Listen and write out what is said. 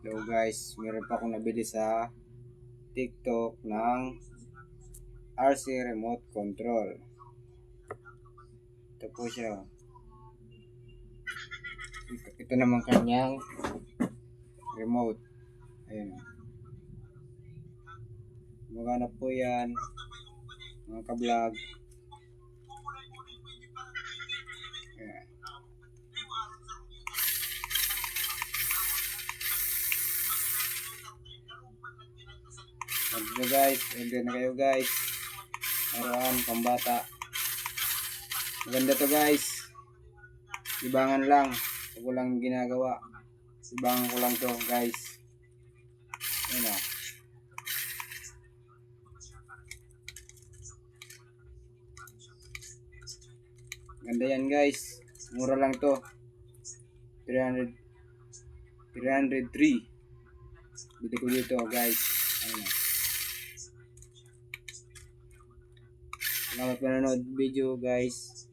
Hello guys, meron pa akong nabili sa TikTok ng RC Remote Control. Ito po siya. Ito, ito naman kanyang remote. Ayun. Magana po yan. Mga ka-vlog. Order guys, order na kayo guys. Arawan, pambata. Maganda to guys. Libangan lang. Huwag ko lang ginagawa. Libangan ko lang to guys. Ayan o. Ganda yan guys. Mura lang to. 300 303 Bili ko dito guys. Ayun o. Salamat panonood video guys.